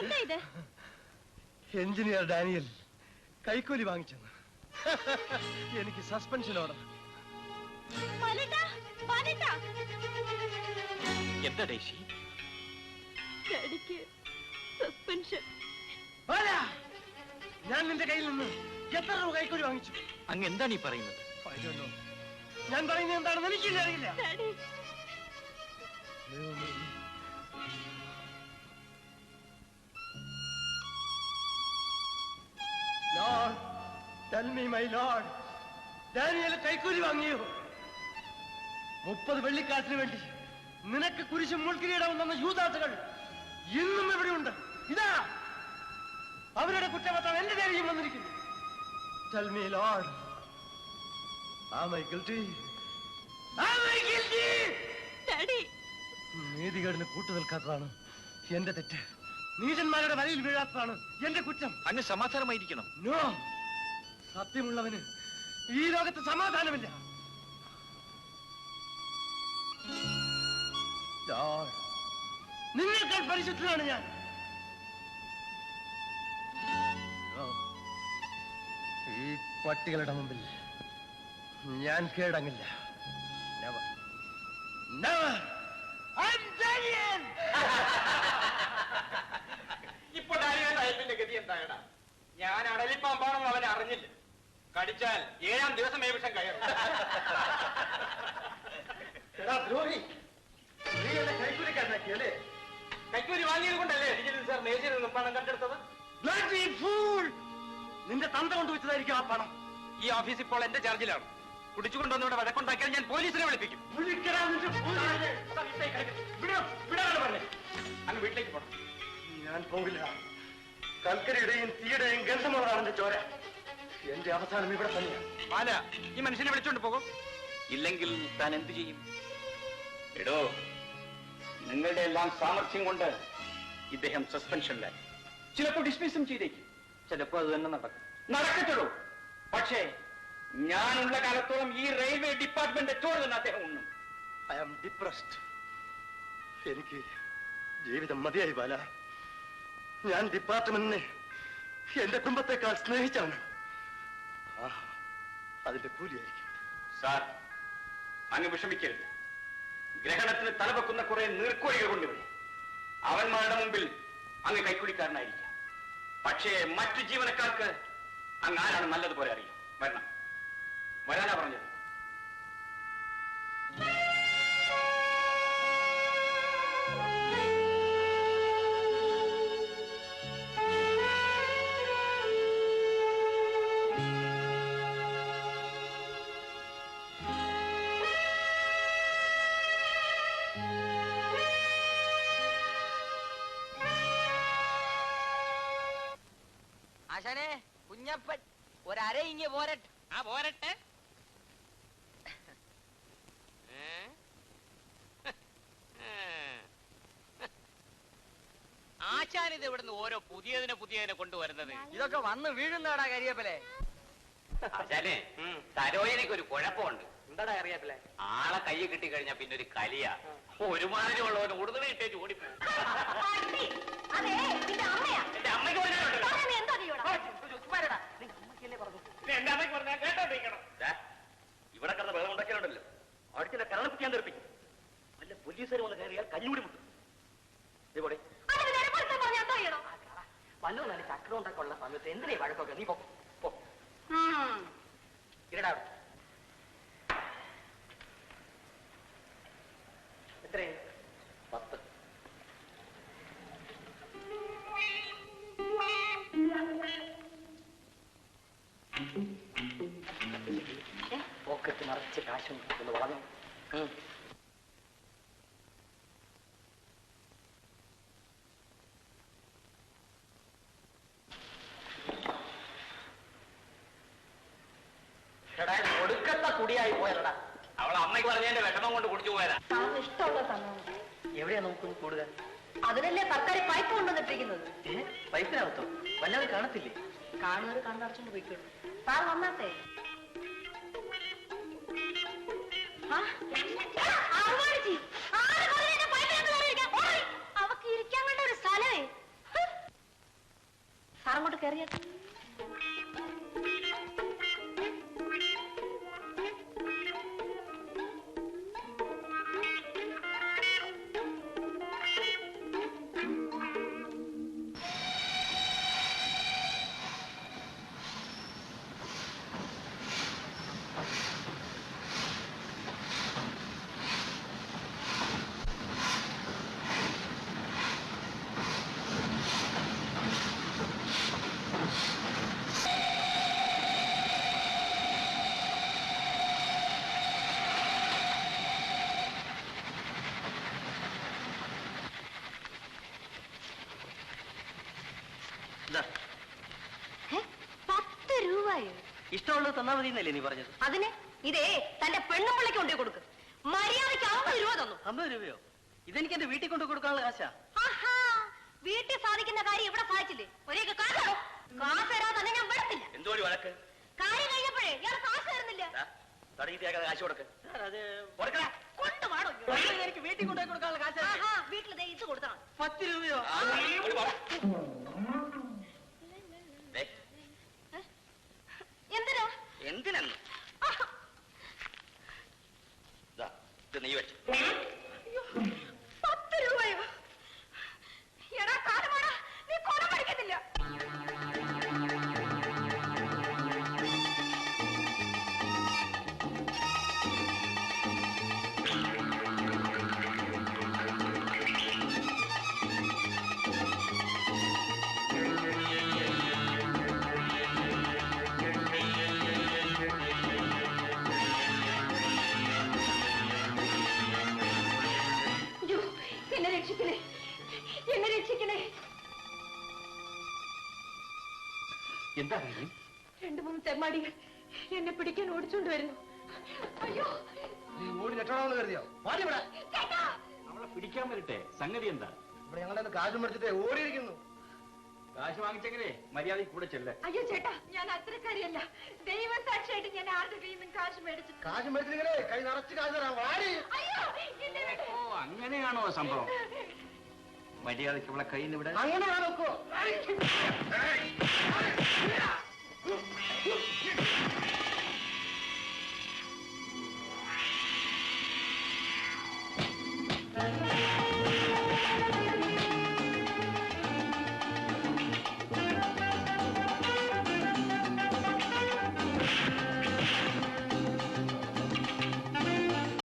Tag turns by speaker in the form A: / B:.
A: എന്താ ഇത്?
B: Engineer Daniel കൈക്കൂലി വാങ്ങിച്ചെന്ന്. എനിക്ക് സസ്പെൻഷൻ ഓർഡർ.
C: എന്താ ഡേശി
A: സസ്പെൻഷൻ.
B: ഞാൻ നിന്റെ കയ്യിൽ നിന്ന് എത്ര രൂപ കൈക്കൂലി വാങ്ങിച്ചു?
C: അങ്ങ് എന്താണ് ഈ പറയുന്നത്.
B: ഞാൻ പറയുന്നത് എന്താണെന്ന് എനിക്കില്ല അറിയില്ല ഡാനിയേൽ കൈക്കൂലി വാങ്ങിയോ? മുപ്പത് വെള്ളിക്കാശിന് വേണ്ടി നിനക്ക് കുരിശും മുൾക്കിരീടവും തന്ന യൂതാസുകൾ ഇന്നും ഇവിടെയുണ്ട് ഇതാ! അവരുടെ കുറ്റപത്രം എന്റെ ദേവിയും വന്നിരിക്കുന്നു. Tell me lord Am I guilty? Am I guilty?
A: Daddy
B: നീതികേടിന് കൂട്ടു നിൽക്കാത്തതാണ് എന്റെ തെറ്റ്. നീചന്മാരുടെ വലയിൽ വീഴാത്തതാണ് എന്റെ കുറ്റം.
C: അന്ന് സമാധാനമായിരിക്കണം.
B: നോ സത്യമുള്ളവന് ഈ ലോകത്ത് സമാധാനമില്ല. Lord, നിന്നേക്കാൾ പരിശുദ്ധനാണ് ഞാൻ. പട്ടികളുടെ മുമ്പിൽ ഞാൻ കീഴടങ്ങില്ല Never. Never. I'm Daniel!
D: ഇപ്പൊ ഡാനിയുടെ ഗതി എന്തായടാ ഞാൻ അടലിപ്പാമ്പാണെന്ന് അവൻ അറിഞ്ഞില്ല കടിച്ചാൽ ഏഴാം ദിവസം ഏ വിഷം കയറും
B: എടാ ദ്രോഹി നീ എന്നെ കൈക്കൂലിക്കാരനാക്കിയല്ലേ
D: കൈക്കൂലി വാങ്ങിയത് കൊണ്ടല്ലേ ഡിജിറ്റൽ സാർ മേജറിൽ നിന്നും പണം കണ്ടെടുത്തത്
B: Bloody fool! നിന്റെ തന്ത കൊണ്ട് വെച്ചതായിരിക്കും ആ പണം.
D: ഈ ഓഫീസ് ഇപ്പോൾ എന്റെ ചാർജിലാണ്. കുടിച്ചുകൊണ്ടുവന്നിവിടെ വഴക്കുണ്ടാക്കിയാൽ ഞാൻ പോലീസിനെ വിളിപ്പിക്കും. അങ്ങ് വീട്ടിലേക്ക് പോണം.
B: ഞാൻ പോകില്ല കൽക്കരിയുടെയും തീയുടെയും ഗന്ധമുള്ളതാണ് ചോര. എന്റെ അവസാനം ഇവിടെ തന്നെയാണ്
D: പാല ഈ മനുഷ്യനെ വിളിച്ചോണ്ട് പോകും.
C: ഇല്ലെങ്കിൽ താൻ എന്ത് ചെയ്യും?
D: എടോ നിങ്ങളുടെ എല്ലാം സാമർഥ്യം കൊണ്ട് ഇദ്ദേഹം സസ്പെൻഷനിലായി ചിലപ്പോൾ ഡിസ്മിസും ചെയ്തേക്കും. ചിലപ്പോൾ അത് തന്നെ നടക്കും. നടക്കത്തുള്ളൂ പക്ഷേ ഞാനുള്ള കാലത്തോളം ഈ റെയിൽവേ ഡിപ്പാർട്ട്മെന്റ് തന്നെ അദ്ദേഹം ഉണ്ണും.
B: ഐ ആം ഡിപ്രസ്ഡ് എനിക്ക് ജീവിതം മതിയായി ബാല. ഞാൻ ഡിപ്പാർട്ട്മെന്റിനെ എന്റെ കുടുംബത്തെക്കാൾ സ്നേഹിച്ചാണ്. ആ അതിന്റെ കൂലിയായിരിക്കും.
D: സാർ അങ്ങ് വിഷമിക്കരുത്. ഗ്രഹണത്തിന് തലവെക്കുന്ന കുറെ നീർക്കോഴികൾ കൊണ്ടുവരും. അവന്മാരുടെ മുമ്പിൽ അങ്ങ് കൈക്കുടിക്കാരനായിരിക്കാം. പക്ഷേ മറ്റു ജീവനക്കാർക്ക് അങ്ങ് ആരാണ് നല്ലതുപോലെ അറിയാം. വരണം. വരാനാ പറഞ്ഞത്.
E: കുഞ്ഞപ്പൻ. ഒരര ഇങ്ങ് പോരട്ടെ.
F: ആ പോരട്ടെ. ആശാനിത് ഇവിടുന്ന് ഓരോ പുതിയതിനെ പുതിയതിനെ കൊണ്ടുവരുന്നത്.
E: ഇതൊക്കെ വന്ന് വീഴുന്നതാടാ കരിയപ്പലേ.
F: ആശാനെ സരോജനയ്ക്ക് ഒരു കുഴപ്പമുണ്ട്.
E: എന്താടാ അറിയാത്തല്ലേ
F: ആളെ കൈ കിട്ടി കഴിഞ്ഞാ പിന്നെ ഒരു കലിയാ ഒരുമാതിരി ഉള്ളവന് ഉടുതുണി ഇട്ടേച്ച് ഓടിപ്പോയി
A: അതെ നിന്റെ അമ്മയാ.
F: എന്റെ അമ്മയ്ക്ക് പറഞ്ഞാലുണ്ടല്ലോ. എന്റെ അമ്മയ്ക്ക് പറഞ്ഞാൽ കേട്ടോണ്ടിരിക്കണം.
D: ഇവിടെ കിടന്ന് വെള്ളം ഉണ്ടാക്കിയാലുണ്ടല്ലോ. അടിച്ചില്ല കരണപ്പിച്ച് ഞാൻ തെറിപ്പിക്കും. വല്ല പോലീസുകാർ വന്ന് കയറിയാൽ കഞ്ഞൂടി മുട്ടും. ഇതേപോലെ
E: വല്ലോ നല്ല ചക്രം ഉണ്ടാക്കാനുള്ള സമയത്ത് എന്തിനാ വഴക്കൊക്കെ? നീ പോ പോക്കറ്റ് നിറച്ച് കാശും എന്ന് പറഞ്ഞു ഒടുക്കത്തെ കുടിയായി പോയല്ലടാ.
F: അവൾ അമ്മയ്ക്ക് പറഞ്ഞതിന്റെ വിഷമം കൊണ്ട് കുടിച്ചു പോയതാ.
A: ഇഷ്ടമുള്ള സംഭവം
E: എവിടെയാ നോക്കുന്നു കൂടുതൽ?
A: അതിനല്ലേ സർക്കാർ പൈപ്പ് കൊണ്ടുവന്നിട്ടിരിക്കുന്നത്?
E: പൈപ്പിനകത്തോ? വല്ലാതെ കാണത്തില്ലേ? കാണുന്നവർ കണ്ണടച്ചോണ്ട് പോയിക്കോളൂ.
A: സാർ വന്നാട്ടെ.
E: ഇഷ്ടമുള്ളത് തന്നാ മതി എന്നല്ലേ നീ പറഞ്ഞത്?
A: അതിന് ഇതേ തന്റെ പെണ്ണുമ്പിള്ളയ്ക്ക് കൊണ്ടേ കൊടുക്ക്. മര്യാദയ്ക്ക് അമ്പത് രൂപ തന്നു.
E: അമ്പത് രൂപയോ? ഇതെനിക്ക് എന്റെ വീട്ടിൽ കൊണ്ട് കൊടുക്കാനുള്ള കാശാ?
A: ആഹാ വീട്ടിൽ സാധിക്കുന്ന കാര്യം ഇവിടെ സാധിച്ചില്ലേ? ഒരേക്ക് കാശോ കാശ് തരാതെ തന്നെ ഞാൻ വിടത്തില്ല.
C: എന്തോ ഒരു വഴക്ക്?
A: കാര്യം കഴിഞ്ഞപ്പോഴേ ഇയാൾ കാശ് തരുന്നില്ല.
C: തടയിത്തേക്കാതെ കാശ് കൊടുക്ക്.
E: അത്.
C: കൊടുക്കടാ.
E: എനിക്ക് വീട്ടിൽ കൊണ്ടുപോയി കൊടുക്കാനുള്ള കാശാ
A: ആഹാ വീട്ടിൽ ഇത് കൊടുത്താൽ.
E: പത്ത് രൂപയോ
C: ആ, ഒരു പോടാ. ദേ,
A: എന്തിനാ
C: എന്തിനെന്ന്
A: ആഹാ.
C: ദാ, ഇത് നീ വെച്ചു
D: എന്താ കാര്യം?
A: രണ്ടു മൂന്ന് തെമ്മാടികൾ എന്നെ പിടിക്കാൻ ഓടിച്ചോണ്ട് വരുന്നു. അയ്യോ.
B: നീ ഓടി രക്ഷണമെന്ന് കരുതിയോ? മാറി ഇവിടെ.
A: ചേട്ടാ.
D: അവളെ പിടിക്കാൻ വരട്ടെ. സംഗതി എന്താ?
B: ഇവിടെ ഞങ്ങളുടെ കാശ് മേടിച്ചിട്ട് ഓടിയിരിക്കുന്നു.
D: കാശ് വാങ്ങിച്ചെങ്കിലേ മര്യാദയ്ക്ക് കൂടെ ചെല്ല.
A: അയ്യോ ചേട്ടാ ഞാൻ അത്രക്കാരിയല്ല ദൈവസാക്ഷിയായിട്ട് ഞാൻ ആരുടെ കയ്യിൽ നിന്നും കാശ് മേടിച്ചു
B: കാശ് മേടിച്ചില്ലേ കൈ നിറച്ച് കാശ് തരാം വാടി
A: അയ്യോ എന്നെ വിട്.
D: ഓ അങ്ങനെയാണോ സംഭവം? മര്യാദയ്ക്ക് അവളെ കയ്യിൽ ഇവിടെ
B: അങ്ങനെ Thank you.